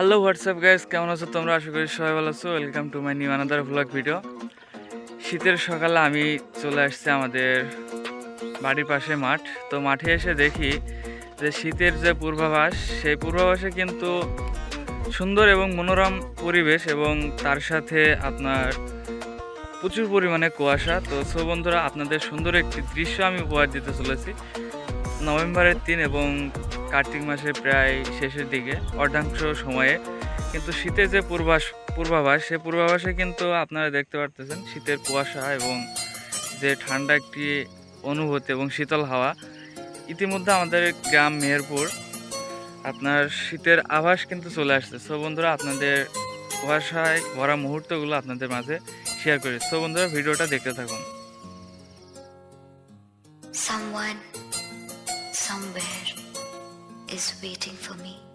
Hello WhatsApp guys কেমন আছো তোমরা? আশা করি সবাই ভালো আছো। Welcome to my new another vlog video শীতের সকালে আমি চলে আসছি আমাদের বাড়ির পাশে মাঠ। তো মাঠে এসে দেখি যে শীতের যে পূর্বাভাস, সেই পূর্বাভাসে কিন্তু সুন্দর এবং মনোরম পরিবেশ এবং তার সাথে আপনার প্রচুর পরিমাণে কুয়াশা। তো সো বন্ধুরা, আপনাদের সুন্দর একটি দৃশ্য আমি উপহার দিতে চলেছি। নভেম্বরের তিন এবং কার্তিক মাসের প্রায় শেষের দিকে অর্ধাংশ সময়ে। কিন্তু শীতের যে পূর্বাস পূর্বাভাস সে পূর্বাভাসে কিন্তু আপনারা দেখতে পারতেছেন শীতের কুয়াশা এবং যে ঠান্ডা একটি অনুভূতি এবং শীতল হাওয়া। ইতিমধ্যে আমাদের গ্রাম মেহেরপুর আপনার শীতের আভাস কিন্তু চলে আসছে। সো বন্ধুরা আপনাদের কুয়াশায় ভরা মুহূর্তগুলো আপনাদের মাঝে শেয়ার করি। সো বন্ধুরা ভিডিওটা দেখতে থাকুন। Someone, somewhere. Is waiting for me.